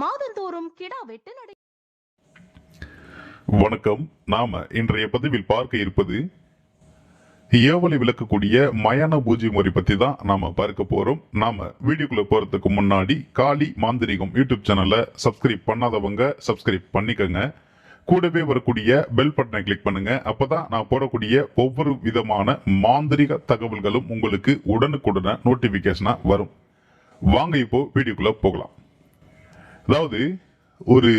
மாதந்தோறும் கிடா வெட்டு நடை வணக்கம். நாம இன்றைய பதிவில் பார்க்க இருப்பது ஏவலை விளக்கக்கூடிய மயான பூஜை முறை பத்தி தான் நாம பார்க்க போறோம். நாம வீடியோக்குள்ள போறதுக்கு முன்னாடி காளி மாந்திரிகம் யூடியூப் சேனலை சப்ஸ்கிரைப் பண்ணாதவங்க சப்ஸ்கிரைப் பண்ணிக்கங்க. கூடவே வரக்கூடிய பெல் பட்டனை கிளிக் பண்ணுங்க. அப்பதான் நான் போடக்கூடிய ஒவ்வொரு விதமான மாந்திரிக தகவல்களும் உங்களுக்கு உடனுக்குடனே நோட்டிபிகேஷனா வரும். வாங்க இப்போ வீடியோக்குள்ள போகலாம். அதாவது ஒரு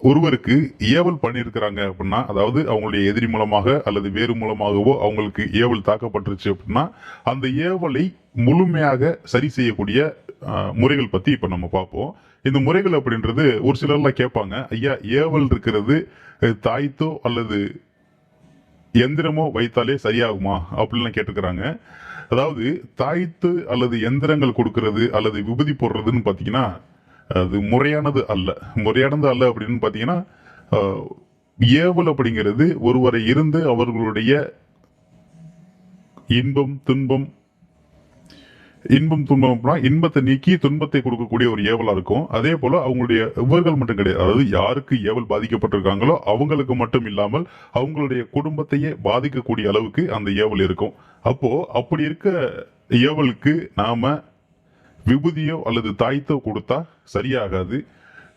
ஒருவருக்கு ஏவல் பண்ணியிருக்கிறாங்க அப்படின்னா அதாவது அவங்களுடைய எதிரி மூலமாக அல்லது வேறு மூலமாகவோ அவங்களுக்கு ஏவல் தாக்கப்பட்டுருச்சு அப்படின்னா அந்த ஏவலை முழுமையாக சரி செய்யக்கூடிய முறைகள் பற்றி இப்போ நம்ம பார்ப்போம். இந்த முறைகள் அப்படின்றது ஒரு சிலர்லாம் கேட்பாங்க ஐயா ஏவல் இருக்கிறது தாய்த்தோ அல்லது எந்திரமோ வைத்தாலே சரியாகுமா? அப்படின்லாம் கேட்டுக்கிறாங்க அதாவது தாய்த்து அல்லது எந்திரங்கள் கொடுக்கறது அல்லது விபதி போடுறதுன்னு பார்த்தீங்கன்னா அது முறையானது அல்ல. முறையானது அல்ல அப்படின்னு பார்த்தீங்கன்னா ஏவல் அப்படிங்கிறது ஒருவரை இருந்து அவர்களுடைய இன்பம் துன்பம் இன்பம் துன்பம் அப்படின்னா இன்பத்தை நீக்கி துன்பத்தை கொடுக்கக்கூடிய ஒரு ஏவலா இருக்கும். அதே போல அவங்களுடைய இவர்கள் மட்டும் கிடையாது. அதாவது யாருக்கு ஏவல் பாதிக்கப்பட்டிருக்காங்களோ அவங்களுக்கு மட்டும் இல்லாமல் அவங்களுடைய குடும்பத்தையே பாதிக்கக்கூடிய அளவுக்கு அந்த ஏவல் இருக்கும். அப்போ அப்படி இருக்க ஏவலுக்கு நாம விபூதியோ அல்லது தாய்த்தோ கொடுத்தா சரியாகாது.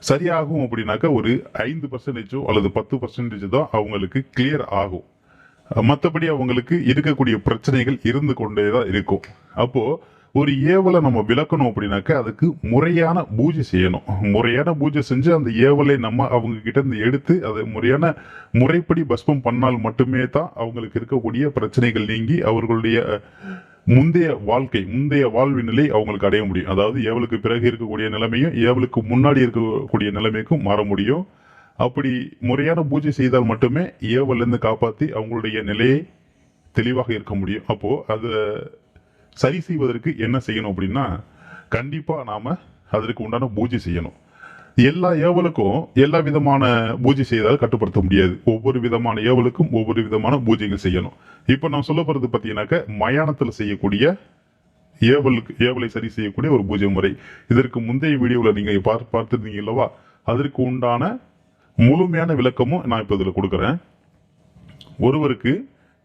சரியாகும் அப்படின்னாக்கா ஒரு ஐந்து பர்சன்டேஜோ அல்லது பத்து பர்சன்டேஜ் தான் அவங்களுக்கு கிளியர் ஆகும். மற்றபடி அவங்களுக்கு இருக்கக்கூடிய பிரச்சனைகள் இருந்து கொண்டே தான் இருக்கும். அப்போது ஒரு ஏவலை நம்ம விளக்கணும் அப்படின்னாக்க அதுக்கு முறையான பூஜை செய்யணும். முறையான பூஜை செஞ்சு அந்த ஏவலை நம்ம அவங்க கிட்ட இருந்து எடுத்து அதை முறையான முறைப்படி பஸ்பம் பண்ணால் மட்டுமே தான் அவங்களுக்கு இருக்கக்கூடிய பிரச்சனைகள் நீங்கி அவர்களுடைய முந்தைய வாழ்க்கை முந்தைய வாழ்வு நிலை அவங்களுக்கு அடைய முடியும். அதாவது ஏவலுக்கு பிறகு இருக்கக்கூடிய நிலைமையும் ஏவலுக்கு முன்னாடி இருக்கக்கூடிய நிலைமைக்கும் மாற முடியும். அப்படி முறையான பூஜை செய்தால் மட்டுமே ஏவல்லேருந்து காப்பாற்றி அவங்களுடைய நிலையை தெளிவாக இருக்க முடியும். அப்போது அதை சரி செய்வதற்கு என்ன செய்யணும் அப்படின்னா கண்டிப்பாக நாம் அதற்கு உண்டான பூஜை செய்யணும். எல்லா ஏவலுக்கும் எல்லா விதமான பூஜை செய்தால் கட்டுப்படுத்த முடியாது. ஒவ்வொரு விதமான ஏவலுக்கும் ஒவ்வொரு விதமான பூஜைகள் செய்யணும். இப்போ நான் சொல்ல போகிறது பார்த்தீங்கன்னாக்க மயானத்தில் செய்யக்கூடிய ஏவலுக்கு ஏவலை சரி செய்யக்கூடிய ஒரு பூஜை முறை. இதற்கு முந்தைய வீடியோவில் நீங்கள் பார்த்து பார்த்துருந்தீங்க இல்லவா? அதற்கு உண்டான முழுமையான விளக்கமும் நான் இப்போ இதில் கொடுக்குறேன். ஒருவருக்கு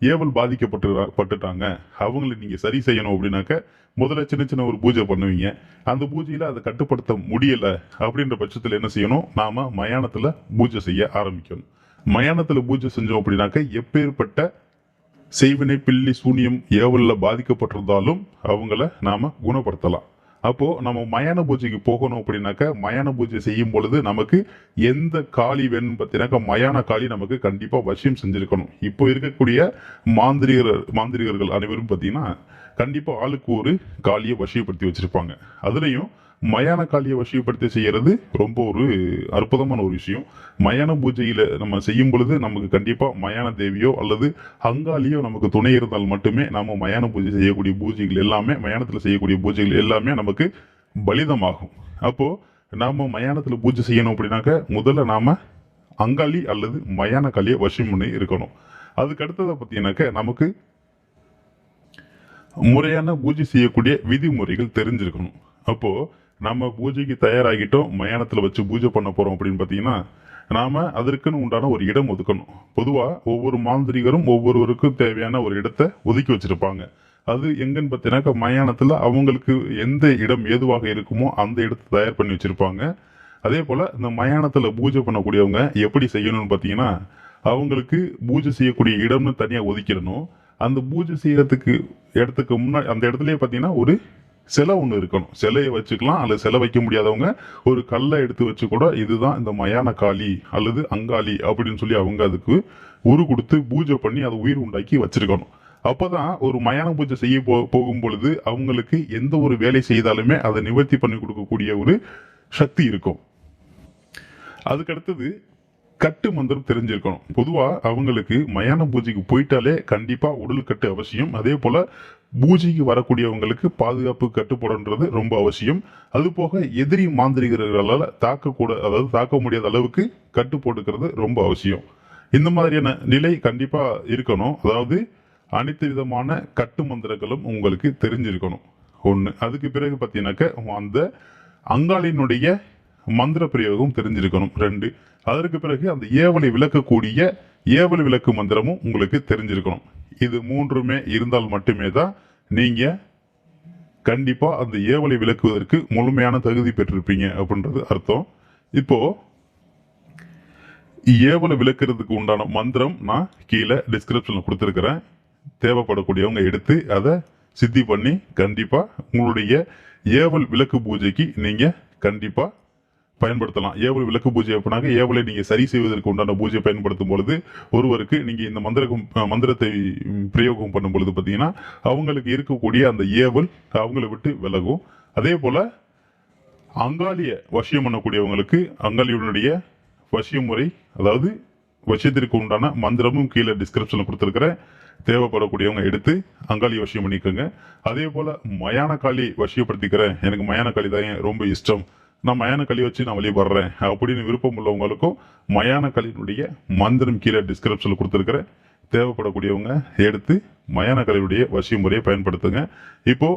ஏவல் பாதிக்கப்பட்டு பட்டுட்டாங்க. அவங்களை நீங்கள் சரி செய்யணும் அப்படின்னாக்க முதல்ல சின்ன சின்ன ஒரு பூஜை பண்ணுவீங்க. அந்த பூஜையில் அதை கட்டுப்படுத்த முடியலை அப்படின்ற பட்சத்தில் என்ன செய்யணும்? நாம் மயானத்தில் பூஜை செய்ய ஆரம்பிக்கணும். மயானத்தில் பூஜை செஞ்சோம் அப்படின்னாக்க எப்பேற்பட்ட செய்வினை பில்லி சூனியம் ஏவலில் பாதிக்கப்பட்டிருந்தாலும் அவங்கள நாம் குணப்படுத்தலாம். அப்போ நம்ம மயான பூஜைக்கு போகணும் அப்படின்னாக்கா மயான பூஜை செய்யும் பொழுது நமக்கு எந்த காளி வேணும்னு பார்த்தீங்கன்னாக்கா மயான காளி நமக்கு கண்டிப்பா வசியம் செஞ்சிருக்கணும். இப்போ இருக்கக்கூடிய மாந்திரிகர் மாந்திரிகர்கள் அனைவரும் பார்த்தீங்கன்னா கண்டிப்பா ஆளுக்கு ஒரு காளியை வசியப்படுத்தி வச்சிருப்பாங்க. அதுலயும் மயான காளியை வசியப்படுத்தி செய்யறது ரொம்ப ஒரு அற்புதமான ஒரு விஷயம். மயான பூஜையில நம்ம செய்யும் பொழுது நமக்கு கண்டிப்பா மயான தேவியோ அல்லது அங்காளியோ நமக்கு துணை இருந்தால் மட்டுமே நாம மயான பூஜை செய்யக்கூடிய பூஜைகள் எல்லாமே மயானத்துல செய்யக்கூடிய பூஜைகள் எல்லாமே நமக்கு பலிதமாகும். அப்போ நாம மயானத்துல பூஜை செய்யணும் அப்படின்னாக்க முதல்ல நாம அங்காளி அல்லது மயான காளியை வசியம் பண்ணி இருக்கணும். அதுக்கு அடுத்ததை பார்த்தீங்கன்னாக்க நமக்கு முறையான பூஜை செய்யக்கூடிய விதிமுறைகள் தெரிஞ்சிருக்கணும். அப்போது நம்ம பூஜைக்கு தயாராகிட்டோம் மயானத்தில் வச்சு பூஜை பண்ண போகிறோம் அப்படின்னு பார்த்தீங்கன்னா நாம் அதற்குன்னு உண்டான ஒரு இடம் ஒதுக்கணும். பொதுவாக ஒவ்வொரு மாந்திரிகரும் ஒவ்வொருவருக்கும் தேவையான ஒரு இடத்தை ஒதுக்கி வச்சுருப்பாங்க. அது எங்கன்னு பார்த்தீங்கன்னாக்கா மயானத்தில் அவங்களுக்கு எந்த இடம் ஏதுவாக இருக்குமோ அந்த இடத்தை தயார் பண்ணி வச்சுருப்பாங்க. அதே போல் இந்த மயானத்தில் பூஜை பண்ணக்கூடியவங்க எப்படி செய்யணும்னு பார்த்தீங்கன்னா அவங்களுக்கு பூஜை செய்யக்கூடிய இடம்னு தனியாக ஒதுக்கிடணும். அந்த பூஜை செய்கிறதுக்கு இடத்துக்கு முன்னாடி அந்த இடத்துலயே பார்த்தீங்கன்னா ஒரு சிலை ஒன்று இருக்கணும். சிலையை வச்சுக்கலாம் அல்லது சிலை வைக்க முடியாதவங்க ஒரு கல்லை எடுத்து வச்சு கூட இதுதான் இந்த மயான காளி அல்லது அங்காளி அப்படின்னு சொல்லி அவங்க அதுக்கு உரு கொடுத்து பூஜை பண்ணி அதை உயிர் உண்டாக்கி வச்சிருக்கணும். அப்பதான் ஒரு மயான பூஜை செய்ய போ போகும் பொழுது அவங்களுக்கு எந்த ஒரு வேலை செய்தாலுமே அதை நிவர்த்தி பண்ணி கொடுக்கக்கூடிய ஒரு சக்தி இருக்கும். அதுக்கு அடுத்தது கட்டு மந்திரம் தெரிஞ்சிருக்கணும். பொதுவாக அவங்களுக்கு மயான பூஜைக்கு போயிட்டாலே கண்டிப்பாக உடல் கட்டு அவசியம். அதே போல் பூஜைக்கு வரக்கூடியவங்களுக்கு பாதுகாப்பு கட்டுப்படன்றது ரொம்ப அவசியம். அது போக எதிரி மாந்திரிகர்களால் தாக்கக்கூட அதாவது தாக்க முடியாத அளவுக்கு கட்டு போட்டுக்கிறது ரொம்ப அவசியம். இந்த மாதிரியான நிலை கண்டிப்பாக இருக்கணும். அதாவது அனைத்து விதமான கட்டு மந்திரங்களும் உங்களுக்கு தெரிஞ்சிருக்கணும். ஒன்று அதுக்கு பிறகு பார்த்தீங்கன்னாக்க அந்த அங்காளினுடைய மந்திர பிரயோகம் தெரிஞ்சிருக்கணும். ரெண்டு அதற்கு பிறகு அந்த ஏவலை விளக்கக்கூடிய ஏவல் விளக்கு மந்திரமும் உங்களுக்கு தெரிஞ்சிருக்கணும். இது மூன்றுமே இருந்தால் மட்டுமே தான் நீங்கள் கண்டிப்பாக அந்த ஏவலை விளக்குவதற்கு முழுமையான தகுதி பெற்றிருப்பீங்க அப்படின்றது அர்த்தம். இப்போது ஏவலை விளக்குறதுக்கு உண்டான மந்திரம் நான் கீழே டிஸ்கிரிப்ஷனில் கொடுத்துருக்குறேன். தேவைப்படக்கூடியவங்க எடுத்து அதை சித்தி பண்ணி கண்டிப்பாக உங்களுடைய ஏவல் விளக்கு பூஜைக்கு நீங்கள் கண்டிப்பாக பயன்படுத்தலாம். ஏவல் விளக்கு பூஜை அப்படின்னாக்க ஏவலை நீங்கள் சரி செய்வதற்கு உண்டான பூஜை பயன்படுத்தும் பொழுது ஒருவருக்கு நீங்கள் இந்த மந்திரகம் மந்திரத்தை பிரயோகம் பண்ணும் பொழுது பார்த்தீங்கன்னா அவங்களுக்கு இருக்கக்கூடிய அந்த ஏவல் அவங்கள விட்டு விலகும். அதே போல் அங்காளிய வசியம் பண்ணக்கூடியவங்களுக்கு அங்காளியுடைய வசிய முறை அதாவது வசியத்திற்கு உண்டான மந்திரமும் கீழே டிஸ்கிரிப்ஷனில் கொடுத்துருக்கிறேன் தேவைப்படக்கூடியவங்க எடுத்து அங்காளி வசியம் பண்ணிக்கோங்க. அதே போல் மயான காளி வசியப்படுத்திக்கிறேன். எனக்கு மயான காளி தான் ரொம்ப இஷ்டம். நான் மயான களி வச்சு நான் வழிபடுறேன் அப்படின்னு விருப்பம் உள்ளவங்களுக்கும் மயான களியினுடைய மந்திரம் கீழே டிஸ்கிரிப்ஷனில் கொடுத்துருக்குறேன். தேவைப்படக்கூடியவங்க எடுத்து மயான களியுடைய வசிய முறையை பயன்படுத்துங்க. இப்போ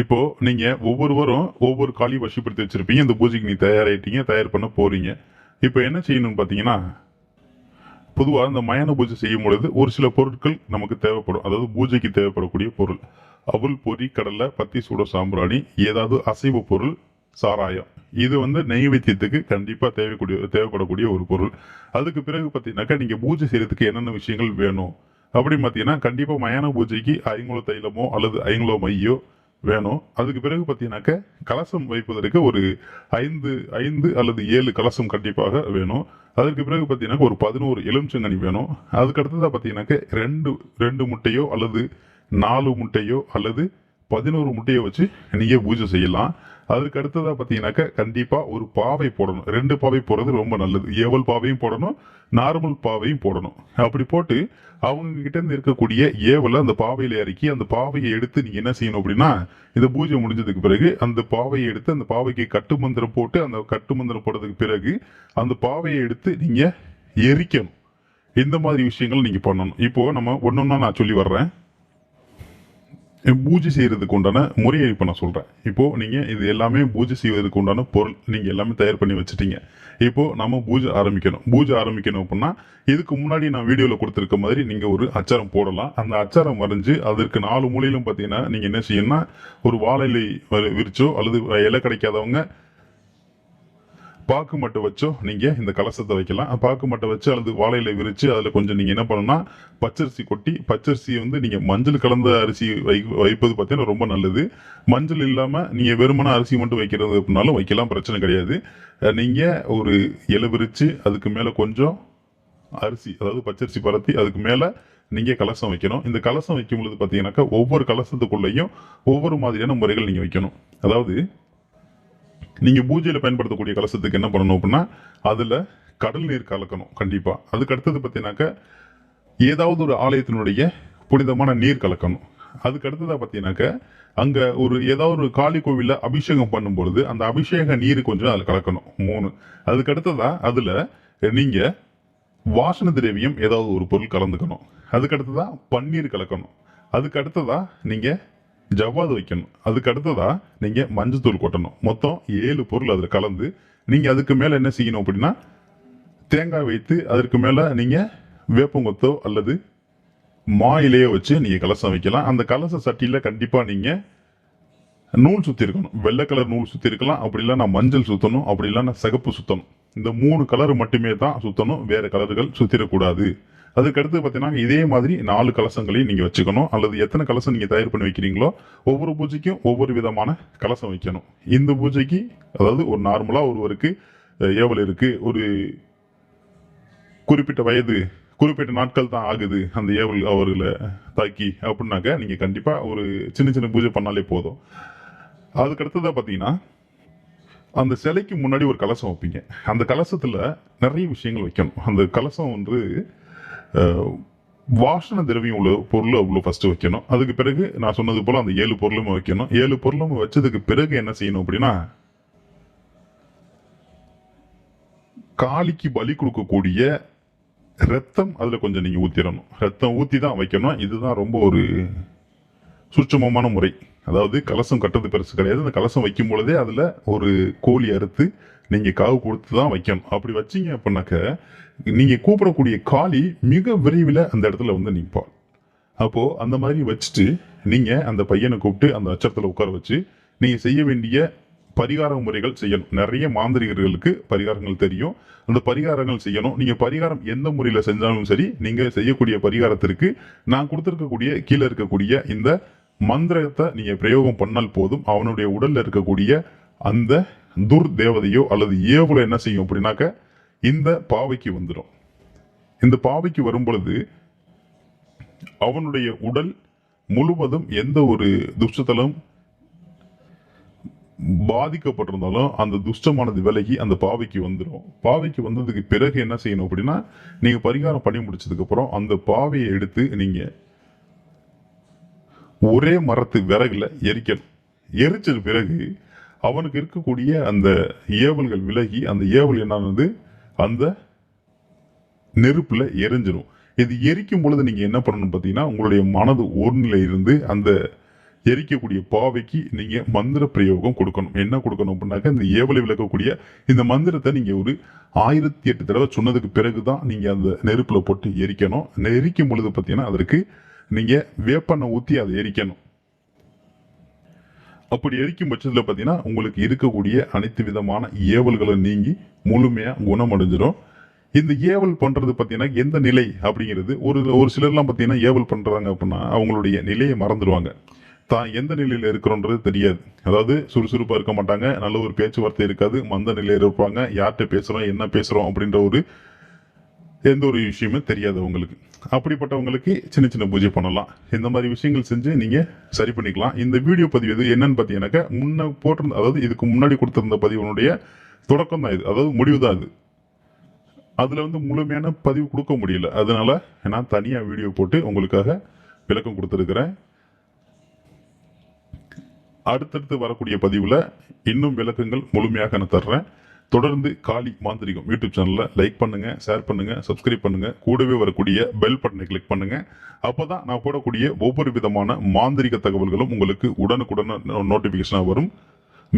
இப்போ நீங்க ஒவ்வொருவரும் ஒவ்வொரு காளி வசிப்படுத்தி வச்சிருப்பீங்க. இந்த பூஜைக்கு நீ தயாராகிட்டீங்க தயார் பண்ண போறீங்க. இப்போ என்ன செய்யணும்னு பார்த்தீங்கன்னா பொதுவாக இந்த மயான பூஜை செய்யும் பொழுது ஒரு சில பொருட்கள் நமக்கு தேவைப்படும். அதாவது பூஜைக்கு தேவைப்படக்கூடிய பொருள். அவுல் பொரி கடலை பத்தி சூட சாம்பிராணி ஏதாவது அசைவு பொருள் சாராயம். இது வந்து நெய்வேத்தியத்துக்கு கண்டிப்பாக தேவைக்கூடிய தேவைப்படக்கூடிய ஒரு பொருள். அதுக்கு பிறகு பார்த்தீங்கன்னாக்கா நீங்கள் பூஜை செய்யறதுக்கு என்னென்ன விஷயங்கள் வேணும்? அப்படின்னு பார்த்தீங்கன்னா கண்டிப்பாக மயான பூஜைக்கு ஐங்குல தைலமோ அல்லது ஐங்குல மையோ வேணும். அதுக்கு பிறகு பார்த்தீங்கன்னாக்க கலசம் வைப்பதற்கு ஒரு ஐந்து ஐந்து அல்லது ஏழு கலசம் கண்டிப்பாக வேணும். அதற்கு பிறகு பார்த்தீங்கன்னா ஒரு பதினோரு எலுமிச்சங்கனி வேணும். அதுக்கு அடுத்ததாக பார்த்தீங்கன்னாக்க ரெண்டு ரெண்டு முட்டையோ அல்லது நாலு முட்டையோ அல்லது பதினோரு முட்டையை வச்சு நீங்கள் பூஜை செய்யலாம். அதுக்கு அடுத்ததாக பார்த்தீங்கன்னாக்க கண்டிப்பாக ஒரு பாவை போடணும். ரெண்டு பாவை போடுறது ரொம்ப நல்லது. ஏவல் பாவையும் போடணும் நார்மல் பாவையும் போடணும். அப்படி போட்டு அவங்கக்கிட்டேருந்து இருக்கக்கூடிய ஏவலை அந்த பாவையில் இறக்கி அந்த பாவையை எடுத்து நீங்கள் என்ன செய்யணும் அப்படின்னா இந்த பூஜை முடிஞ்சதுக்கு பிறகு அந்த பாவையை எடுத்து அந்த பாவைக்கு கட்டு மந்திரம் போட்டு அந்த கட்டு மந்திரம் பிறகு அந்த பாவையை எடுத்து நீங்கள் எரிக்கணும். இந்த மாதிரி விஷயங்கள் நீங்கள் பண்ணணும். இப்போது நம்ம ஒன்று ஒன்றா நான் சொல்லி வர்றேன். பூஜை செய்கிறதுக்கு உண்டான முறையை இப்போ நான் சொல்கிறேன் இப்போது நீங்கள் இது எல்லாமே பூஜை செய்வதற்கு உண்டான பொருள் நீங்கள் எல்லாமே தயார் பண்ணி வச்சுட்டீங்க. இப்போது நம்ம பூஜை ஆரம்பிக்கணும். பூஜை ஆரம்பிக்கணும் அப்படின்னா இதுக்கு முன்னாடி நான் வீடியோவில் கொடுத்துருக்க மாதிரி நீங்கள் ஒரு அச்சாரம் போடலாம். அந்த அச்சாரம் வரைஞ்சி அதற்கு நாலு மூலையிலும் பார்த்தீங்கன்னா நீங்கள் என்ன செய்யணும்னா ஒரு வாழை இலை விரிச்சோ அல்லது இலை கிடைக்காதவங்க பாக்கு மட்டை வச்சோ நீங்க இந்த கலசத்தை வைக்கலாம். பாக்கு மட்டை வச்சு அல்லது வாழையில விரிச்சு அதுல கொஞ்சம் நீங்க என்ன பண்ணணும்னா பச்சரிசி கொட்டி பச்சரிசி வந்து நீங்க மஞ்சள் கலந்த அரிசி வை வைப்பது பார்த்தீங்கன்னா ரொம்ப நல்லது. மஞ்சள் இல்லாம நீங்க வெறுமன அரிசி மட்டும் வைக்கிறது அப்படின்னாலும் வைக்கலாம் பிரச்சனை கிடையாது. நீங்கள் நீங்க ஒரு இலை விரிச்சு அதுக்கு மேல கொஞ்சம் அரிசி அதாவது பச்சரிசி பரத்தி அதுக்கு மேல நீங்க கலசம் வைக்கணும். இந்த கலசம் வைக்கும் பொழுது பார்த்தீங்கன்னாக்கா ஒவ்வொரு கலசத்துக்குள்ளேயும் ஒவ்வொரு மாதிரியான முறைகள் நீங்க வைக்கணும். அதாவது நீங்கள் பூஜையில் பயன்படுத்தக்கூடிய கலசத்துக்கு என்ன பண்ணணும் அப்படின்னா அதில் கடல் நீர் கலக்கணும் கண்டிப்பாக அதுக்கு அடுத்தது பார்த்தீங்கன்னாக்க ஏதாவது ஒரு ஆலயத்தினுடைய புனிதமான நீர் கலக்கணும். அதுக்கு அடுத்ததாக பார்த்தீங்கன்னாக்க அங்கே ஒரு ஏதாவது ஒரு காளி கோவிலில் அபிஷேகம் பண்ணும் பொழுது அந்த அபிஷேக நீர் கொஞ்சம் அதில் கலக்கணும் மூணு. அதுக்கு அடுத்ததாக அதில் நீங்கள் வாசன திரவியம் ஏதாவது ஒரு பொருள் கலந்துக்கணும். அதுக்கு அடுத்ததா பன்னீர் கலக்கணும். அதுக்கு அடுத்ததாக நீங்கள் ஜவ்வாது வைக்கணும். அதுக்கு அடுத்ததாக நீங்கள் மஞ்சத்தூள் கொட்டணும். மொத்தம் ஏழு பொருள் அதில் கலந்து நீங்கள் அதுக்கு மேலே என்ன செய்யணும் அப்படின்னா தேங்காய் வைத்து அதற்கு மேலே நீங்கள் வேப்பங்கொத்தோ அல்லது மா இலையோ வச்சு நீங்கள் கலசம் வைக்கலாம். அந்த கலச சட்டியில் கண்டிப்பாக நீங்கள் நூல் சுற்றிருக்கணும் வெள்ளை கலர் நூல் சுற்றிருக்கலாம் இருக்கலாம். அப்படி இல்லைன்னா மஞ்சள் சுற்றணும் அப்படி இல்லைன்னா சிகப்பு சுற்றணும் இந்த மூணு கலர் மட்டுமே தான் சுற்றணும் வேறு கலர்கள் சுற்றிடக்கூடாது அதுக்கடுத்து பார்த்தீங்கன்னா இதே மாதிரி நாலு கலசங்களையும் நீங்கள் வச்சுக்கணும். அல்லது எத்தனை கலசம் நீங்கள் தயார் பண்ணி வைக்கிறீங்களோ ஒவ்வொரு பூஜைக்கும் ஒவ்வொரு விதமான கலசம் வைக்கணும். இந்த பூஜைக்கு அதாவது ஒரு நார்மலாக ஒருவருக்கு ஏவல் இருக்குது ஒரு குறிப்பிட்ட வயது குறிப்பிட்ட நாட்கள் தான் ஆகுது அந்த ஏவல் அவர்களை தாக்கி அப்படின்னாக்க நீங்கள் கண்டிப்பாக ஒரு சின்ன சின்ன பூஜை பண்ணாலே போதும். அதுக்கடுத்ததாக பார்த்தீங்கன்னா அந்த சிலைக்கு முன்னாடி ஒரு கலசம் வைப்பீங்க. அந்த கலசத்தில் நிறைய விஷயங்கள் வைக்கணும். அந்த கலசம் வந்து வாசன திரவியம் உள்ள பொருள் அவ்வளோ ஃபஸ்ட்டு வைக்கணும். அதுக்கு பிறகு நான் சொன்னது போல் அந்த ஏழு பொருளும் வைக்கணும். ஏழு பொருளும் வச்சதுக்கு பிறகு என்ன செய்யணும் அப்படின்னா காளிக்கு பலி கொடுக்கக்கூடிய ரத்தம் அதில் கொஞ்சம் நீங்கள் ஊற்றிடணும் ரத்தம் ஊற்றி தான் வைக்கணும். இதுதான் ரொம்ப ஒரு சுட்சமமான முறை. அதாவது கலசம் கட்டுறது பெருசு கிடையாது. அந்த கலசம் வைக்கும் பொழுதே அதில் ஒரு கோழி அறுத்து நீங்கள் காவு கொடுத்து தான் வைக்கணும். அப்படி வச்சீங்க அப்படின்னாக்க நீங்கள் கூப்பிடக்கூடிய காளி மிக விரைவில் அந்த இடத்துல வந்து நிற்பாள் அப்போது அந்த மாதிரி வச்சுட்டு நீங்கள் அந்த பையனை கூப்பிட்டு அந்த அச்சத்தில் உட்கார வச்சு நீங்கள் செய்ய வேண்டிய பரிகார முறைகள் செய்யணும். நிறைய மாந்திரிகர்களுக்கு பரிகாரங்கள் தெரியும். அந்த பரிகாரங்கள் செய்யணும். நீங்கள் பரிகாரம் எந்த முறையில் செஞ்சாலும் சரி நீங்கள் செய்யக்கூடிய பரிகாரத்திற்கு நான் கொடுத்துருக்கக்கூடிய கீழே இருக்கக்கூடிய இந்த மந்திரத்தை நீங்கள் பிரயோகம் பண்ணால் போதும். அவனுடைய உடலில் இருக்கக்கூடிய அந்த துர் தேவதையோ அல்லது ஏவுல என்ன செய்யும் அப்படின்னாக்க இந்த பாவைக்கு வந்துடும். இந்த பாவைக்கு வரும் பொழுது அவனுடைய உடல் முழுவதும் எந்த ஒரு துஷ்டத்தலும் பாதிக்கப்பட்டிருந்தாலும் அந்த துஷ்டமானது விலகி அந்த பாவைக்கு வந்துடும். பாவைக்கு வந்ததுக்கு பிறகு என்ன செய்யணும் அப்படின்னா நீங்கள் பரிகாரம் பண்ணி முடிச்சதுக்கு அப்புறம் அந்த பாவையை எடுத்து நீங்கள் ஒரே மரத்து விறகுல எரிக்கணும். எரிச்சது பிறகு அவனுக்கு இருக்கக்கூடிய அந்த ஏவல்கள் விலகி அந்த ஏவல் என்னானது? அந்த நெருப்பில் எரிஞ்சிடும் இது எரிக்கும் பொழுது நீங்கள் என்ன பண்ணணும் பார்த்தீங்கன்னா உங்களுடைய மனது ஒருநிலை இருந்து அந்த எரிக்கக்கூடிய பாவைக்கு நீங்கள் மந்திர பிரயோகம் கொடுக்கணும். என்ன கொடுக்கணும் அப்படின்னாக்க இந்த ஏவலை விளக்கக்கூடிய இந்த மந்திரத்தை நீங்கள் ஒரு ஆயிரத்தி எட்டு தடவை சொன்னதுக்கு பிறகு தான் நீங்கள் அந்த நெருப்பில் போட்டு எரிக்கணும். எரிக்கும் பொழுது பார்த்தீங்கன்னா அதற்கு நீங்கள் வேப்பண்ணை ஊற்றி அதை எரிக்கணும். அப்படி எரிக்கும் பட்சத்தில் பார்த்தீங்கன்னா உங்களுக்கு இருக்கக்கூடிய அனைத்து விதமான ஏவல்களும் நீங்கி முழுமையாக குணமடைஞ்சிடும் இந்த ஏவல் பண்ணுறது பார்த்தீங்கன்னா எந்த நிலை அப்படிங்கிறது ஒரு ஒரு சிலர்லாம் பார்த்தீங்கன்னா ஏவல் பண்ணுறாங்க அப்படின்னா அவங்களுடைய நிலையை மறந்துடுவாங்க தான் எந்த நிலையில் இருக்கிறோன்றது தெரியாது. அதாவது சுறுசுறுப்பாக இருக்க மாட்டாங்க நல்ல ஒரு பேச்சுவார்த்தை இருக்காது மந்த நிலையில் இருப்பாங்க யார்கிட்ட பேசுகிறோம் என்ன பேசுகிறோம் அப்படின்ற ஒரு எந்த ஒரு விஷயமும் தெரியாது உங்களுக்கு. அப்படிப்பட்டவங்களுக்கு சின்ன சின்ன பூஜை பண்ணலாம். இந்த மாதிரி விஷயங்கள் செஞ்சு நீங்கள் சரி பண்ணிக்கலாம். இந்த வீடியோ பதிவு எது என்னன்னு பார்த்தீங்கன்னாக்கா முன்ன போட்டிருந்த அதாவது இதுக்கு முன்னாடி கொடுத்துருந்த பதிவனுடைய தொடக்கம் தான் இது. அதாவது முடிவு தான் இது அதில் வந்து முழுமையான பதிவு கொடுக்க முடியல. அதனால நான் தனியாக வீடியோ போட்டு உங்களுக்காக விளக்கம் கொடுத்துருக்குறேன். அடுத்தடுத்து வரக்கூடிய பதிவில் இன்னும் விளக்கங்கள் முழுமையாக நான் தர்றேன். தொடர்ந்து காளி மாந்திரிகம் யூடியூப் சேனலில் லைக் பண்ணுங்க ஷேர் பண்ணுங்க சப்ஸ்கிரைப் பண்ணுங்க. கூடவே வரக்கூடிய பெல் பட்டனை கிளிக் பண்ணுங்க. அப்பதான் நான் போடக்கூடிய ஒவ்வொரு விதமான மாந்திரிக தகவல்களும் உங்களுக்கு உடனுக்குடன் நோட்டிபிகேஷனாக வரும்.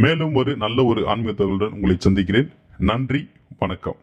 மேலும் ஒரு நல்ல ஒரு ஆன்மீக தகவலுடன் உங்களை சந்திக்கிறேன். நன்றி வணக்கம்.